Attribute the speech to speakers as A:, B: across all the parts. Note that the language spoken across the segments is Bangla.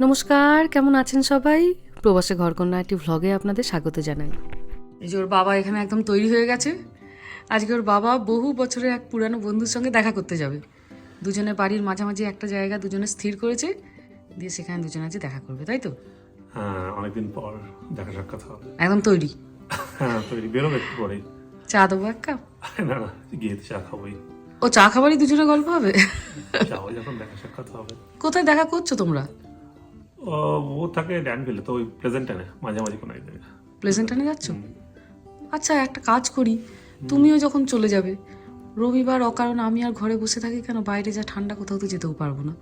A: নমস্কার কেমন আছেন সবাই? প্রবাসে ঘরকন্যা একটি ভ্লগে আপনাদের স্বাগত জানাই। এই যে ওর বাবা এখানে একদম তৈরি হয়ে গেছে। আজকে ওর বাবা বহু বছরের এক পুরানো বন্ধুর সঙ্গে দেখা করতে যাবে। দুজনে বাড়ির মাঝামাঝি একটা জায়গা দুজনে স্থির করেছে দিয়ে সেখানে দুজনে আজ দেখা করবে তাই তো?
B: হ্যাঁ অনেকদিন পর দেখা সাক্ষাৎ হবে।
A: একদম তৈরি।
B: হ্যাঁ তৈরি। বেরোবে একটু পরে
A: চা দেবো এক কাপ?
B: না না গিয়ে চা খাবোই।
A: ও চা খাবারই দুজনে গল্প হবে?
B: যাও যখন দেখা সাক্ষাৎ হবে।
A: কোথায় দেখা করছ তোমরা?
B: ও থাকে ড্যানভিলে তো ওই প্রেজেন্টানে মাঝামাঝি কোনো এক জায়গায়।
A: যাচ্ছ? আচ্ছা একটা কাজ করি। তুমিও যখন চলে যাবে রবিবার অকারণ আমি আর ঘরে বসে থাকি কেন? বাইরে যা ঠান্ডা কোথাও তো যেতেও পারব না।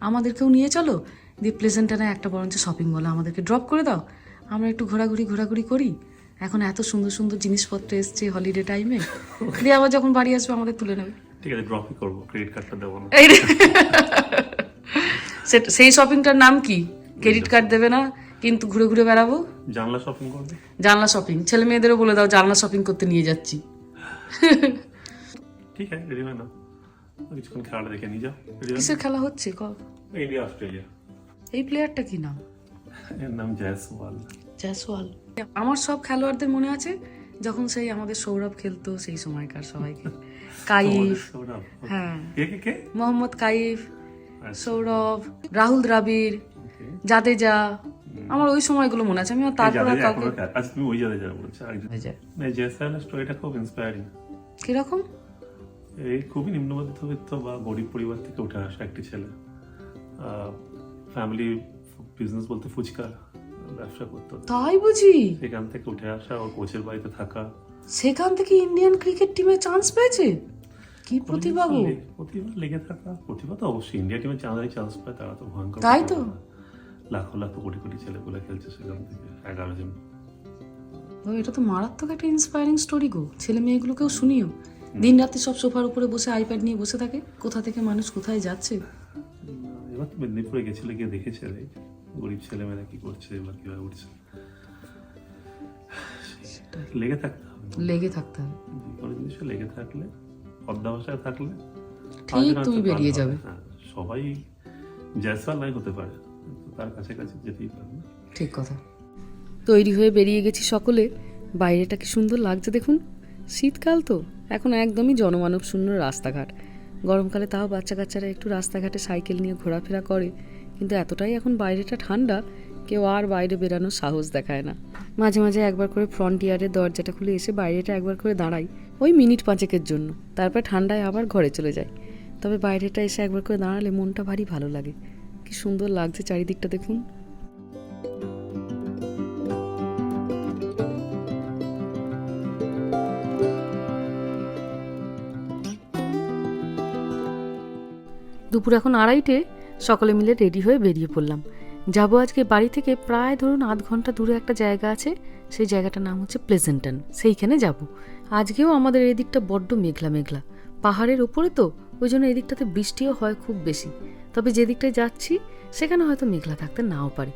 A: আমাদেরকেও নিয়ে চলো। দিয়ে প্লেসেন্টানে একটা বরঞ্চ শপিং মলে আমাদেরকে ড্রপ করে দাও। আমরা একটু ঘোরাঘুরি ঘোরাঘুরি করি। এখন এত সুন্দর সুন্দর জিনিসপত্র এসছে হলিডে টাইমে দিয়ে আবার যখন বাড়ি আসবে আমাদের তুলে নেবে।
B: ঠিক আছে ড্রপই করব ক্রেডিট কার্ডটা দেবো না।
A: সেই শপিংটার নাম কি? ক্রেডিট কার্ড দেবে না কিন্তু ঘুরে ঘুরে বেড়াবো।
B: জানলা শপিং করবে?
A: জানলা শপিং ছেলে মেয়েদেরও বলে দাও জানলা শপিং করতে নিয়ে যাচ্ছি।
B: ঠিক আছে রেডি হয় না কিছুক্ষণ খেলাটা দেখে নিয়ে যাও।
A: কিসের খেলা হচ্ছে? ক?
B: ইন্ডিয়া অস্ট্রেলিয়া
A: এই প্লেয়ারটা কি নাম?
B: এর নাম জয়সওয়াল
A: জয়সওয়াল আমার সব খেলোয়াড়দের মনে আছে যখন সেই আমাদের সৌরভ খেলতো সেই সময়কার সবাইকে। কাইফ।
B: সৌরভ
A: হ্যাঁ।
B: কে কে কে?
A: মোহাম্মদ কাইফ
B: আচ্ছা,
A: সৌরভ রাহুল দ্রাবিড়।
B: Okay.
A: জাদেজা আমার ওই সময়গুলো মনে আছে আমি আর তারপর কাউকে
B: খেলে। আচ্ছা তুমি ওই জাদেজা বলছো আরেকজন না জয়সওয়ালের স্টোরিটা খুব ইন্সপায়ারিং
A: কীরকম?
B: এই খুবই নিম্নমধ্যবিত্ত বা গরিব পরিবার থেকে উঠে আসা একটি ছেলে। ফ্যামিলি বিজনেস বলতে ফুচকা ব্যবসা করতো।
A: তাই বুঝি?
B: সেখান থেকে উঠে আসা ওর কোচের বাড়িতে থাকা।
A: সেখান থেকে ইন্ডিয়ান ক্রিকেট টিমে চান্স পেয়েছে? কি প্রতিভা গো
B: প্রতিভা লেগে থাকা প্রতিভা তো অবশ্যই। ইন্ডিয়া টিমে চাঁদাই চান্স পায় তারা তো ভয়ঙ্কর
A: তাই তো।
B: লাখো লাখো কোটি কোটি ছেলেগুলো খেলছে সেখান থেকে এগারো জন।
A: এটা তো মারাত্মক একটা ইন্সপায়ারিং স্টোরি গো। ছেলে মেয়েগুলোকেও শুনিও। দিন রাতে সব সোফার উপরে বসে আইপ্যাড নিয়ে বসে থাকে। কোথা থেকে মানুষ কোথায় যাচ্ছে?
B: এবার তো মেদিনীপুরে গেছিলে গিয়ে দেখেছে এই গরিব ছেলেমেয়েরা কি করছে বা কীভাবে উঠছে। লেগে থাকতে হবে।
A: লেগে থাকতে হবে।
B: কোনো জিনিসে লেগে থাকলে অধ্যাবসায় থাকলে
A: ঠিক তুমি বেরিয়ে যাবে।
B: হ্যাঁ, সবাই জয়সাল নাই হতে পারে। তার কাছে কাছে যেতেই পারবে।
A: ঠিক কথা। তৈরি হয়ে বেরিয়ে গেছি সকলে। বাইরেটা কি সুন্দর লাগছে দেখুন। শীতকাল তো, এখন একদমই জনমানব শূন্য রাস্তাঘাট। গরমকালে তাও বাচ্চা কাচ্চারা একটু রাস্তাঘাটে সাইকেল নিয়ে ঘোরাফেরা করে। কিন্তু এতটাই এখন বাইরেটা ঠান্ডা, কেউ আর বাইরে বেরানোর সাহস দেখায় না। মাঝে মাঝে একবার করে ফ্রন্ট ইয়ারের দরজাটা খুলে এসে বাইরেটা একবার করে দাঁড়াই, ওই মিনিট পাঁচেকের জন্য। তারপর ঠান্ডায় আবার ঘরে চলে যায় তবে বাইরেটা এসে একবার করে দাঁড়ালে মনটা ভারী ভালো লাগে। কি সুন্দর লাগছে চারিদিকটা দেখুন। দুপুর এখন আড়াইটে, সকলে মিলে রেডি হয়ে বেরিয়ে পড়লাম। যাব আজকে বাড়ি থেকে প্রায় ধরুন আধ ঘণ্টা দূরে একটা জায়গা আছে, সেই জায়গাটার নাম হচ্ছে প্লেজেন্টন, সেইখানে যাব। আজকেও আমাদের এদিকটা বড্ড মেঘলা মেঘলা, পাহাড়ের ওপরে তো, ওই জন্য এদিকটাতে বৃষ্টিও হয় খুব বেশি। তবে যেদিকটায় যাচ্ছি, সেখানে হয়তো মেঘলা থাকতে নাও পারে।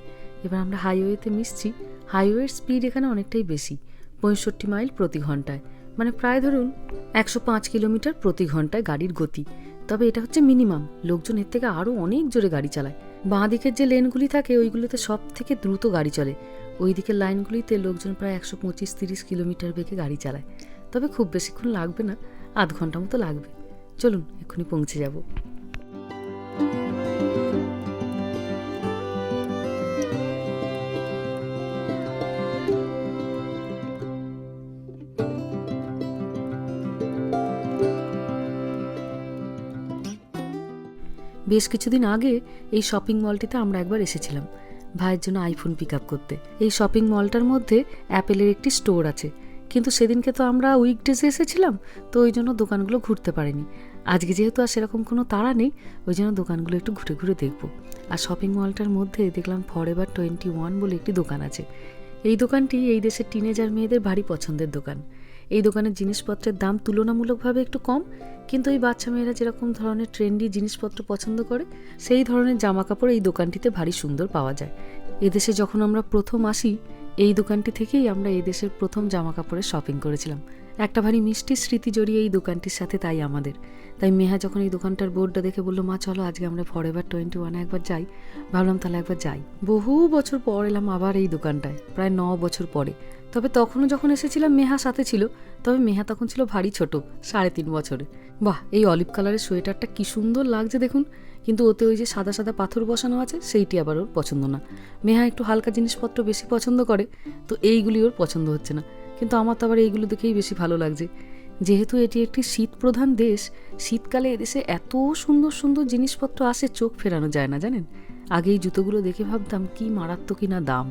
A: এবার আমরা হাইওয়েতে মিশছি। হাইওয়ের স্পিড এখানে অনেকটাই বেশি, পঁয়ষট্টি মাইল প্রতি ঘন্টায়। মানে প্রায় ধরুন একশো পাঁচ কিলোমিটার প্রতি ঘন্টায় গাড়ির গতি। তবে এটা হচ্ছে মিনিমাম। লোকজন এর থেকে আরও অনেক জোরে গাড়ি চালায়। বাঁ দিকের যে লেনগুলি থাকে, ওইগুলোতে সব থেকে দ্রুত গাড়ি চলে। ওই দিকের লাইনগুলিতে লোকজন প্রায় একশো পঁচিশ তিরিশ কিলোমিটার বেগে গাড়ি চালায়। তবে খুব বেশিক্ষণ লাগবে না, আধ ঘণ্টা মতো লাগবে। চলুন, এক্ষুনি পৌঁছে যাব। বেশ কিছুদিন আগে এই শপিং মলটিতে আমরা একবার এসেছিলাম। ভাইয়ের জন্য আইফোন পিক আপ করতে। এই শপিং মলটার মধ্যে অ্যাপেলের একটি স্টোর আছে। কিন্তু সেদিনকে তো আমরা উইকডেজে এসেছিলাম, তো ওই জন্য দোকানগুলো ঘুরতে পারিনি। আজকে যেহেতু আর সেরকম কোনো তাড়া নেই, ওই জন্য দোকানগুলো একটু ঘুরে ঘুরে দেখব। আর শপিং মলটার মধ্যে দেখলাম ফর এভার টোয়েন্টি ওয়ান বলে একটি দোকান আছে। এই দোকানটি এই দেশের টিনেজার মেয়েদের ভারী পছন্দের দোকান। এই দোকানের জিনিসপত্রের দাম তুলনামূলকভাবে একটু কম, কিন্তু এই বাচ্চা মেয়েরা যেরকম ধরনের ট্রেন্ডি জিনিসপত্র পছন্দ করে, সেই ধরনের জামা কাপড় এই দোকানটিতে ভারী সুন্দর পাওয়া যায়। এদেশে যখন আমরা প্রথম আসি, এই দোকানটি থেকেই আমরা এই দেশের প্রথম জামা কাপড়ের শপিং করেছিলাম। একটা ভারী মিষ্টি স্মৃতি জড়িয়ে এই দোকানটির সাথে তাই আমাদের। তাই মেহা যখন এই দোকানটার বোর্ডটা দেখে বলল, মা, চলো আজকে আমরা ফর এভার টোয়েন্টি ওয়ানে একবার যাই। ভাবলাম, তাহলে একবার যাই। বহু বছর পর এলাম আবার এই দোকানটায়, প্রায় ন বছর পরে। তবে তখনও যখন এসেছিলাম মেহা সাথে ছিল, তবে মেহা তখন ছিল ভারী ছোট, সাড়ে তিন বছরে বাহ, এই অলিভ কালারের সোয়েটারটা কি সুন্দর লাগছে দেখুন। কিন্তু ওতে ওই যে সাদা সাদা পাথর বসানো আছে, সেইটি আবার ওর পছন্দ না। মেহা একটু হালকা জিনিসপত্র বেশি পছন্দ করে, তো এইগুলি ওর পছন্দ হচ্ছে না। কিন্তু আমার তো আবার এইগুলো দেখেই বেশি ভালো লাগছে। যেহেতু এটি একটি শীত প্রধান দেশ, শীতকালে এদেশে এত সুন্দর সুন্দর জিনিসপত্র আসে, চোখ ফেরানো যায় না, জানেন? আগে এই জুতোগুলো দেখে ভাবতাম, কি মারাত্মক কিনা দাম।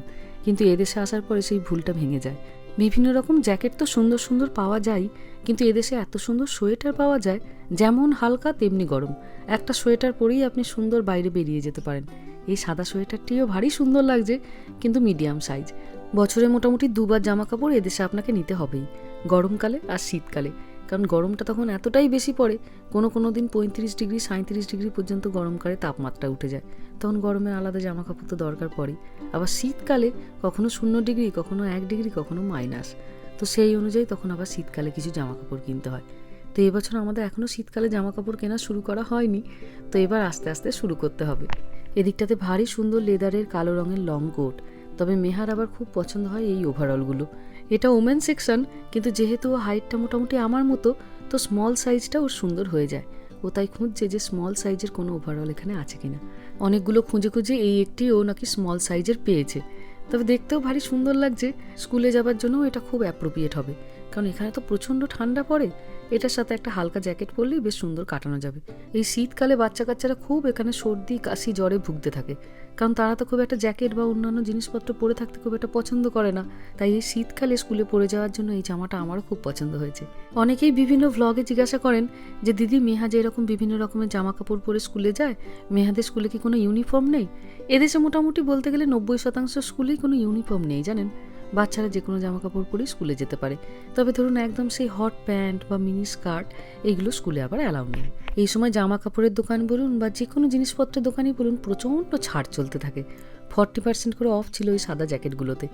A: কিন্তু এদেশে আসার পরে সেই ভুলটা ভেঙে যায়। বিভিন্ন রকম জ্যাকেট তো সুন্দর সুন্দর পাওয়া যায়, কিন্তু এদেশে এত সুন্দর সোয়েটার পাওয়া যায়, যেমন হালকা তেমনি গরম। একটা সোয়েটার পরেই আপনি সুন্দর বাইরে বেরিয়ে যেতে পারেন। এই সাদা সোয়েটারটিও ভারী সুন্দর লাগছে, কিন্তু মিডিয়াম সাইজ। বছরে মোটামুটি দুবার জামা কাপড় এদেশে আপনাকে নিতে হবেই, গরমকালে আর শীতকালে। কারণ গরমটা তখন এতটাই বেশি পড়ে, কোনো কোনো দিন পঁয়ত্রিশ ডিগ্রি সাঁত্রিশ ডিগ্রি পর্যন্ত গরমকালে তাপমাত্রা উঠে যায়। তখন গরমের আলাদা জামা কাপড় তো দরকার পড়ে আবার শীতকালে কখনো শূন্য ডিগ্রি, কখনো এক ডিগ্রি, কখনো মাইনাস। তো সেই অনুযায়ী তখন আবার শীতকালে কিছু জামা কাপড় কিনতে হয়। তো এবছর আমাদের এখনও শীতকালে জামা কাপড় কেনা শুরু করা হয়নি। তো এবার আস্তে আস্তে শুরু করতে হবে। এদিকটাতে ভারী সুন্দর লেদারের কালো রঙের লং কোট। তবে মেহার আবার খুব পছন্দ হয় এই ওভারঅলগুলো এটা ওমেন সেকশন কিন্তু যেহেতু ও হাইটটা মোটামুটি আমার মতো, তো স্মল সাইজটা ওর সুন্দর হয়ে যায়। ও তাই খুঁজছে যে স্মল সাইজের কোনো ওভারঅল এখানে আছে কিনা। অনেকগুলো খুঁজে খুঁজে এই একটি ও নাকি স্মল সাইজের পেয়েছে। তবে দেখতেও ভারী সুন্দর লাগছে। স্কুলে যাবার জন্য এটা খুব অ্যাপ্রোপ্রিয়েট হবে। কারণ এখানে তো প্রচণ্ড ঠান্ডা পড়ে। এটার সাথে একটা হালকা জ্যাকেট পরলেই বেশ সুন্দর কাটানো যাবে। এই শীতকালে বাচ্চা কাচ্চারা খুব এখানে সর্দি, কাশি, জ্বরে ভুগতে থাকে। কারণ তারা তো খুব একটা জ্যাকেট বা অন্যান্য জিনিসপত্র পরে থাকতে খুব একটা পছন্দ করে না। তাই এই শীতকালে স্কুলে পরে যাওয়ার জন্য এই জামাটা আমারও খুব পছন্দ হয়েছে। অনেকেই বিভিন্ন ভ্লগে জিজ্ঞাসা করেন যে, দিদি মেহা যে এরকম বিভিন্ন রকমের জামা কাপড় পরে স্কুলে যায়? মেহাদের স্কুলে কি কোনো ইউনিফর্ম নেই? এদেশে মোটামুটি বলতে গেলে নব্বই শতাংশ স্কুলেই কোনো ইউনিফর্ম নেই, জানেন? বাচ্চারা যে কোনো জামা কাপড় পরেই স্কুলে যেতে পারে। তবে ধরুন একদম সেই হট প্যান্ট বা মিনি স্কার্ট এইগুলো স্কুলে আবার অ্যালাউ নেই। এই সময় জামা কাপড়ের দোকান বলুন বা যে কোনো জিনিসপত্রের দোকানই বলুন প্রচণ্ড ছাড় চলতে থাকে। ফর্টি পার্সেন্ট করে অফ ছিল ওই সাদা জ্যাকেটগুলোতে।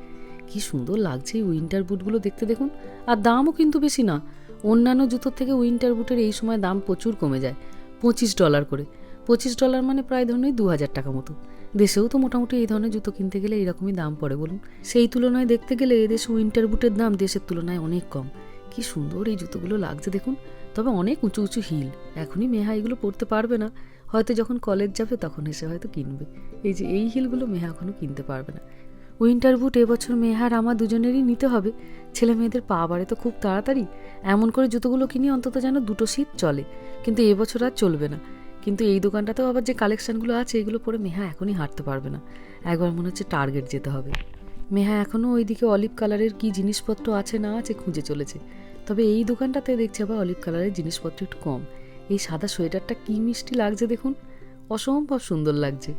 A: কি সুন্দর লাগছে এই উইন্টার বুটগুলো দেখতে দেখুন। আর দামও কিন্তু বেশি না। অন্যান্য জুতোর থেকে উইন্টার বুটের এই সময় দাম প্রচুর কমে যায়। পঁচিশ ডলার করে। পঁচিশ ডলার মানে প্রায় ধরুন দু হাজার টাকা মতো। দেশেও তো মোটামুটি এই ধরনের জুতো কিনতে গেলে এইরকমই দাম পড়ে বলুন। সেই তুলনায় দেখতে গেলে এদেশে উইন্টার বুটের দাম দেশের তুলনায় অনেক কম। কি সুন্দর এই জুতোগুলো লাগছে দেখুন। তবে অনেক উঁচু উঁচু হিল। এখনই মেহা এগুলো পরতে পারবে না। হয়তো যখন কলেজ যাবে তখন এসে হয়তো কিনবে। এই যে এই হিলগুলো মেহা এখনও কিনতে পারবে না। উইন্টার বুট এবছর মেহার আমার দুজনেরই নিতে হবে। ছেলে মেয়েদের পা বাড়ে তো খুব তাড়াতাড়ি। এমন করে জুতোগুলো কিনি অন্তত যেন দুটো শীত চলে। কিন্তু এবছর আর চলবে না। কিন্তু এই দোকানটাতেও আবার যে কালেকশনগুলো আছে, এগুলো পরে মেহা এখনই হাঁটতে পারবে না। একবার মনে হচ্ছে টার্গেট যেতে হবে। মেহা এখনও ওইদিকে অলিভ কালারের কি জিনিসপত্র আছে না আছে খুঁজে চলেছে। তবে এই দোকানটাতে দেখছে আবার অলিভ কালারের জিনিসপত্র একটু কম। এই সাদা সোয়েটারটা কি মিষ্টি লাগছে দেখুন। অসম্ভব সুন্দর লাগছে।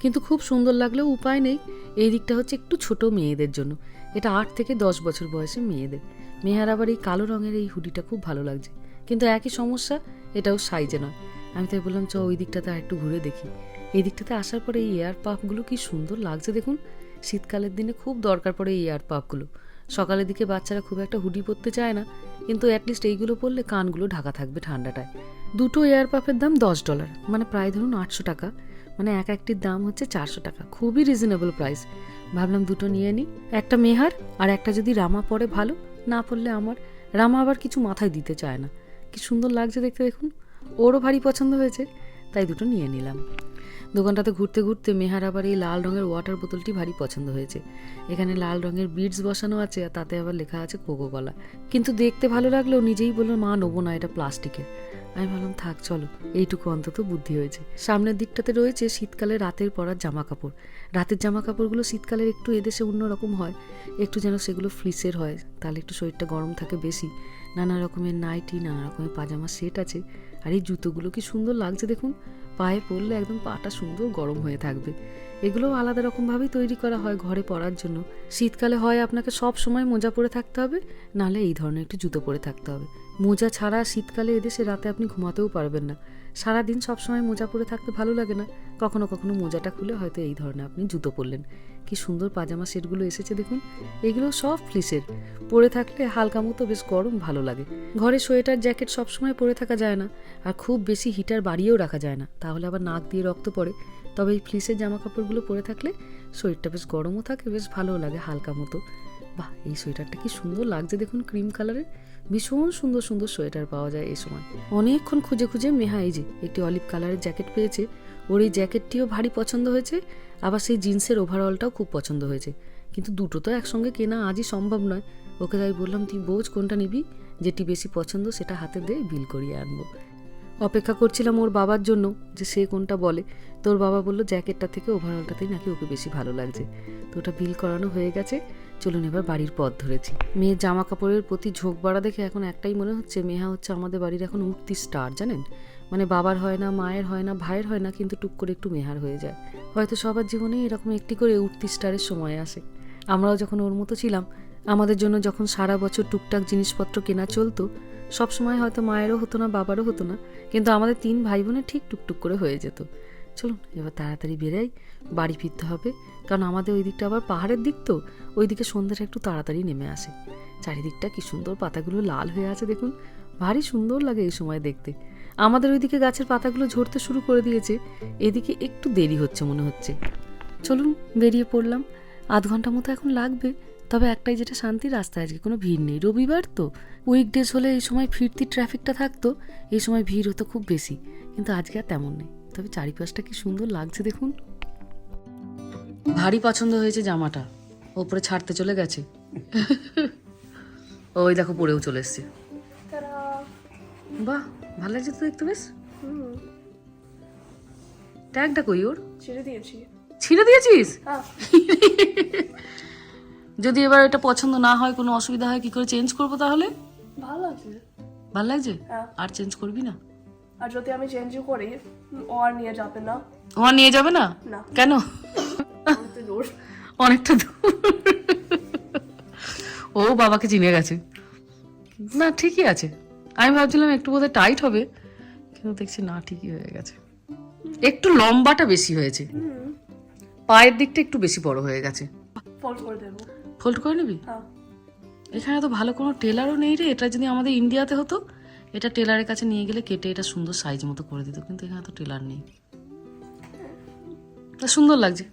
A: কিন্তু খুব সুন্দর লাগলেও উপায় নেই। এই দিকটা হচ্ছে একটু ছোট মেয়েদের জন্য। এটা আট থেকে দশ বছর বয়সে মেয়েদের। মেহার আবার এই কালো রঙের এই হুডিটা খুব ভালো লাগছে। কিন্তু একই সমস্যা, এটাও সাইজে নয়। আমি তাই বললাম চ ওই দিকটাতে আর একটু ঘুরে দেখি। এই দিকটাতে আসার পরে এই এয়ার পাপগুলো কি সুন্দর লাগছে দেখুন। শীতকালের দিনে খুব দরকার পড়ে এই এয়ার পাপগুলো সকালের দিকে বাচ্চারা খুব একটা হুডি পরতে চায় না, কিন্তু অ্যাটলিস্ট এইগুলো পরলে কানগুলো ঢাকা থাকবে ঠান্ডাটায়। দুটো এয়ার পাপের দাম দশ ডলার মানে প্রায় ধরুন আটশো টাকা মানে এক একটির দাম হচ্ছে চারশো টাকা, খুবই রিজনেবল প্রাইস ভাবলাম দুটো নিয়ে নিই একটা মেহার আর একটা যদি রামা পরে ভালো, না পড়লে আমার, রামা আবার কিছু মাথায় দিতে চায় না। কি সুন্দর লাগছে দেখতে দেখুন। ওরও ভারী পছন্দ হয়েছে, তাই দুটো নিয়ে নিলাম। দোকানটাতে ঘুরতে ঘুরতে মেহার আবার এই লাল রঙের ওয়াটার বোতলটি ভারী পছন্দ হয়েছে। এখানে লাল রঙের বিডস বসানো আছে আর তাতে আবার লেখা আছে কোকো কলা। কিন্তু দেখতে ভালো লাগলেও নিজেই বলল, মা, নেব না এটা প্লাস্টিকের। আমি ভাবলাম, থাক, চলো। এইটুকু অন্তত বুদ্ধি হয়েছে। সামনের দিকটাতে রয়েছে শীতকালে রাতের পরার জামা কাপড় রাতের জামা কাপড়গুলো শীতকালের একটু এদেশে অন্যরকম হয়, একটু যেন সেগুলো ফ্লিসের হয়, তাহলে একটু শরীরটা গরম থাকে বেশি। নানা রকমের নাইটি নানা রকমের পাজামা সেট আছে আর এই জুতোগুলো কি সুন্দর লাগছে দেখুন। পায়ে পরলে একদম পাটা সুন্দর গরম হয়ে থাকবে। এগুলোও আলাদা রকমভাবেই তৈরি করা হয় ঘরে পরার জন্য। শীতকালে হয় আপনাকে সব সময় মোজা পরে থাকতে হবে, নাহলে এই ধরনের একটু জুতো পরে থাকতে হবে। মোজা ছাড়া শীতকালে এদেশে রাতে আপনি ঘুমাতেও পারবেন না। সারাদিন সবসময় মোজা পরে থাকতে ভালো লাগে না। কখনো কখনো মোজাটা খুলে হয়তো এই ধরনের আপনি জুতো পরলেন। কি সুন্দর পাজামা সেটগুলো এসেছে দেখুন। এগুলো সব ফ্লিসের পরে থাকলে হালকা মতো বেশ গরম ভালো লাগে। ঘরে সোয়েটার, জ্যাকেট সবসময় পরে থাকা যায় না, আর খুব বেশি হিটার বাড়িয়েও রাখা যায় না। তাহলে আবার নাক দিয়ে রক্ত পড়ে। তবে এই ফ্লিসের জামা কাপড়গুলো পরে থাকলে শরীরটা বেশ গরমও থাকে, বেশ ভালোও লাগে হালকা মতো। বাহ, এই সোয়েটারটা কি সুন্দর লাগছে দেখুন ক্রিম কালারের। ভীষণ সুন্দর সুন্দর সোয়েটার পাওয়া যায় এই সময়। অনেকক্ষণ খুঁজে খুঁজে মেহা এই যে একটি অলিভ কালারের জ্যাকেট পেয়েছে। ওর এই জ্যাকেটটিও ভারী পছন্দ হয়েছে, আবার সেই জিন্সের ওভারঅলটাও খুব পছন্দ হয়েছে। কিন্তু দুটো তো একসঙ্গে কেনা আজই সম্ভব নয়। ওকে তাই বললাম, তুই বোঝ কোনটা নিবি, যেটি বেশি পছন্দ সেটা হাতে দে, বিল করিয়ে আনব। অপেক্ষা করছিলাম ওর বাবার জন্য, যে সে কোনটা বলে। তোর বাবা বলল, জ্যাকেটটা থেকে ওভারঅলটাতেই নাকি ওকে বেশি ভালো লাগছে। তো ওটা বিল করানো হয়ে গেছে। চলুন এবার বাড়ির পথ ধরেছি। মেয়ের জামা কাপড়ের প্রতি ঝোঁক বাড়া দেখে এখন একটাই মনে হচ্ছে, মেহা হচ্ছে আমাদের বাড়ির এখন উঠতি স্টার, জানেন? মানে বাবার হয় না, মায়ের হয় না, ভাইয়ের হয় না, কিন্তু টুক করে একটু মেহার হয়ে যায়। হয়তো সবার জীবনেই এরকম একটি করে উঠতি স্টারের সময় আসে। আমরাও যখন ওর মতো ছিলাম আমাদের জন্য যখন সারা বছর টুকটাক জিনিসপত্র কেনা চলতো, সবসময় হয়তো মায়েরও হতো না, বাবারও হতো না, কিন্তু আমাদের তিন ভাই বোনের ঠিক টুকটুক করে হয়ে যেত। চলুন, এবার তাড়াতাড়ি বেরাই, বাড়ি ফিরতে হবে, কারণ আমাদের ওই দিকটা আবার পাহাড়ের দিক তো ওই দিকে সন্ধ্যাটা একটু তাড়াতাড়ি নেমে আসে। চারিদিকটা কি সুন্দর পাতাগুলো লাল হয়ে আছে দেখুন, ভারী সুন্দর লাগে এই সময় দেখতে। আমাদের ওইদিকে গাছের পাতাগুলো ঝরতে শুরু করে দিয়েছে, এদিকে একটু দেরি হচ্ছে মনে হচ্ছে। চলুন, বেরিয়ে পড়লাম। আধ ঘণ্টা মতো এখন লাগবে। তবে একটাই যেটা শান্তি রাস্তায় আজকে কোনো ভিড় নেই। রবিবার তো। উইকডেজ হলে এই সময় ফিরতি ট্রাফিকটা থাকতো। এই সময় ভিড় হতো খুব বেশি। কিন্তু আজকে আর তেমন নেই। তবে চারিপাশটা কি সুন্দর লাগছে দেখুন। ভারী পছন্দ হয়েছে জামাটা। ওপরে ছাড়তে চলে গেছে। ওই দেখো পরেও চলে এসছে। বাহ ভালো লাগছে তো দেখতে বেশ। ট্যাগটা কই ওর?
C: ছেড়ে দিয়েছি।
A: ছিঁড়ে দিয়েছিস?
C: হ্যাঁ।
A: যদি এবার এটা পছন্দ না হয় কোনো অসুবিধা হয় কি করে চেঞ্জ করব তাহলে?
C: ভালো লাগছে
A: ভালো লাগছে?
C: হ্যাঁ।
A: আর চেঞ্জ করবি না?
C: আর যদি আমি চেঞ্জও করি ও আর নিয়ে যাবে না।
A: ও আর নিয়ে যাবে না? কেন?
C: অনেকটা দূর।
A: ও বাবাকে চিনে গেছে। না ঠিকই আছে। আমি ভাবছিলাম একটু বোধহয় টাইট হবে কিন্তু দেখছি না ঠিকই হয়ে গেছে। একটু লম্বাটা বেশি হয়েছে। পায়ের দিকটা একটু বেশি বড় হয়ে গেছে।
C: ফোল্ড করে দেবো।
A: ফোল্ড করে নিবি?
C: হ্যাঁ।
A: এখানে তো ভালো কোনো টেলারও নেই রে। এটা যদি আমাদের ইন্ডিয়াতে হতো এটা টেলারের কাছে নিয়ে গেলে কেটে এটা সুন্দর সাইজ মতো করে দিত কিন্তু এখানে তো টেলার নেই। তা সুন্দর লাগছে।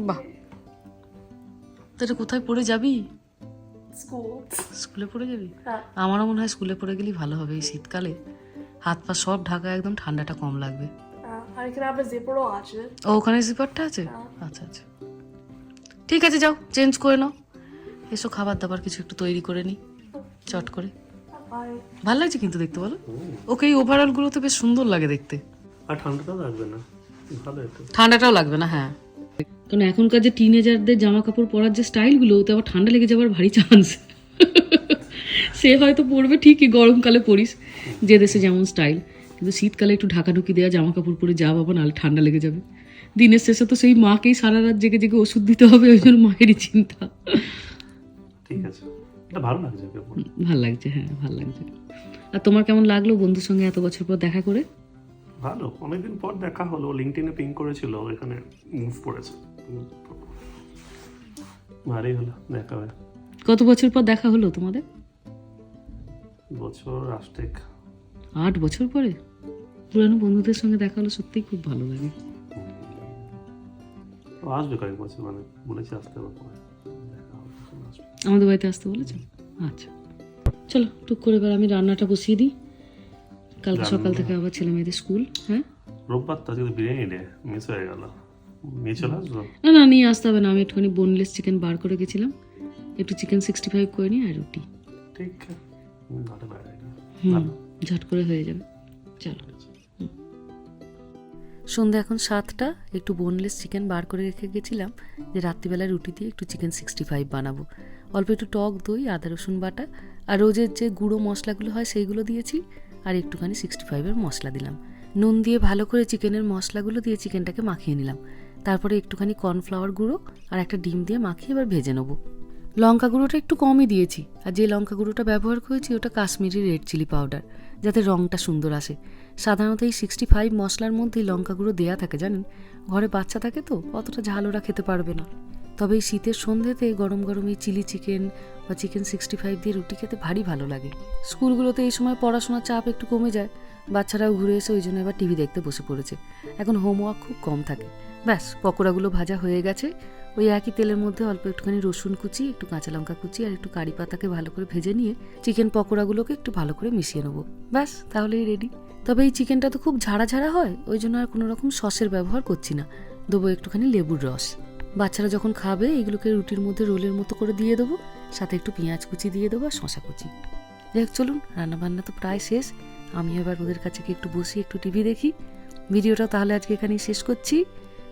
A: বাহ। তো এটা কোথায় পড়ে যাবি?
C: স্কুলে
A: পড়ে যাবি?
C: হ্যাঁ।
A: আমারও মনে হয় স্কুলে পড়ে গেলেই ভালো হবে এই শীতকালে। হাত পা সব ঢাকা একদম ঠান্ডাটা কম লাগবে।
C: হ্যাঁ, আর এখানে আবার জিপারও আছে?
A: ও ওখানে জিপারটা আছে?
C: হ্যাঁ।
A: আচ্ছা আচ্ছা। ঠিক আছে যাও চেঞ্জ করে নাও। এসো খাবার দাবার কিছু একটু তৈরি করে নিই চট করে।
C: বাই
A: ভালো লাগছে কিন্তু দেখতে বলো? ওকে এই ওভারঅলগুলো তো বেশ সুন্দর লাগে দেখতে।
B: আর ঠান্ডাটাও লাগবে না? ভালো
A: ঠান্ডাটাও লাগবে না হ্যাঁ। কারণ এখনকার যে টিনেজারদের জামা কাপড় পরার যে স্টাইলগুলো ওতে আবার ঠান্ডা লেগে যাওয়ার ভারী চান্স সে হয়তো পরবে ঠিকই গরমকালে পরিস যে দেশে যেমন স্টাইল কিন্তু শীতকালে একটু ঢাকাঢুকি দেওয়া জামা কাপড় পরে যা বাবা নাহলে ঠান্ডা লেগে যাবে। দিনের শেষে তো সেই মাকেই সারা রাত জেগে জেগে ওষুধ দিতে হবে ওই জন্য মায়েরই চিন্তা।
B: ঠিক আছে। ভালো লাগছে
A: ভালো লাগছে হ্যাঁ ভালো লাগছে। আর তোমার কেমন লাগল বন্ধুর সঙ্গে এত বছর পর দেখা করে?
B: ভালো। অনেকদিন পর দেখা হলো। লিঙ্কটিনে পিং করেছিল এখানে মুভ করেছে। ভালোই হলো দেখা হয়।
A: কত বছর পর দেখা হলো তোমাদের?
B: বছর আষ্টেক।
A: আট বছর পরে? পুরানো বন্ধুদের সঙ্গে দেখা হলো সত্যিই খুব ভালো লাগে।
B: আসবে কয়েক বছর মানে বলেছি আসতে
A: আমাদের বাড়িতে আসতে বলেছে? আচ্ছা। চলো টুক করে এবার আমি রান্নাটা বসিয়ে দিই। কালকে সকাল থেকে আবার ছেলে মেয়েদের স্কুল হ্যাঁ?
B: রোববার তো আজকে বিরিয়ানি ডে মিস হয়ে গেল। নিয়ে চলে আসব?
A: না না নিয়ে আসতে হবে না। আমি একটুখানি বোনলেস চিকেন বার করে গেছিলাম। একটু চিকেন সিক্সটি ফাইভ করে নিই আর রুটি।
B: ঠিক
A: ঝট করে হয়ে যাবে। চলো। সন্ধ্যা এখন সাতটা, একটু বোনলেস চিকেন বার করে রেখে গেছিলাম, যে রাত্রিবেলা রুটি দিয়ে একটু চিকেন সিক্সটি ফাইভ বানাবো। অল্প একটু টক দই, আদা, রসুন বাটা, আর রোজের যে গুঁড়ো মশলাগুলো হয় সেইগুলো দিয়েছি, আর একটুখানি সিক্সটি ফাইভের মশলা দিলাম। নুন দিয়ে ভালো করে চিকেনের মশলাগুলো দিয়ে চিকেনটাকে মাখিয়ে নিলাম। তারপরে একটুখানি কর্নফ্লাওয়ার গুঁড়ো আর একটা ডিম দিয়ে মাখিয়ে এবার ভেজে নেব। লঙ্কা গুঁড়োটা একটু কমই দিয়েছি, আর যে লঙ্কা গুঁড়োটা ব্যবহার করেছি ওটা কাশ্মীরি রেড চিলি পাউডার যাতে রঙটা সুন্দর আসে। সাধারণত এই সিক্সটি ফাইভ মশলার মধ্যেই লঙ্কা গুঁড়ো দেওয়া থাকে, জানেন? ঘরে বাচ্চা থাকে তো, অতটা ঝাল ওরা খেতে পারবে না। তবে এই শীতের সন্ধ্যেতে গরম গরম এই চিলি চিকেন বা চিকেন সিক্সটি ফাইভ দিয়ে রুটি খেতে ভারী ভালো লাগে। স্কুলগুলোতে এই সময় পড়াশোনার চাপ একটু কমে যায়। বাচ্চারাও ঘুরে এসে ওই জন্য এবার টিভি দেখতে বসে পড়েছে। এখন হোমওয়ার্ক খুব কম থাকে। ব্যাস, পকোড়াগুলো ভাজা হয়ে গেছে। ওই একই তেলের মধ্যে অল্প একটুখানি রসুন কুচি, একটু কাঁচা লঙ্কা কুচি আর একটু কারি পাতাকে ভালো করে ভেজে নিয়ে চিকেন পকোড়াগুলোকে একটু ভালো করে মিশিয়ে নেব। ব্যাস, তাহলেই রেডি তবে এই চিকেনটা তো খুব ঝাড়া ঝাড়া হয়, ওই জন্য আর কোনো রকম সসের ব্যবহার করছি না। দেবো একটুখানি লেবুর রস। বাচ্চারা যখন খাবে, এগুলোকে রুটির মধ্যে রোলের মতো করে দিয়ে দেবো, সাথে একটু পেঁয়াজ কুচি দিয়ে দেবো আর শশা কুচি। যাই হোক চলুন, রান্নাবান্না তো প্রায় শেষ। আমি এবার ওদের কাছে একটু বসি, একটু টিভি দেখি। ভিডিওটা তাহলে আজকে এখানেই শেষ করছি।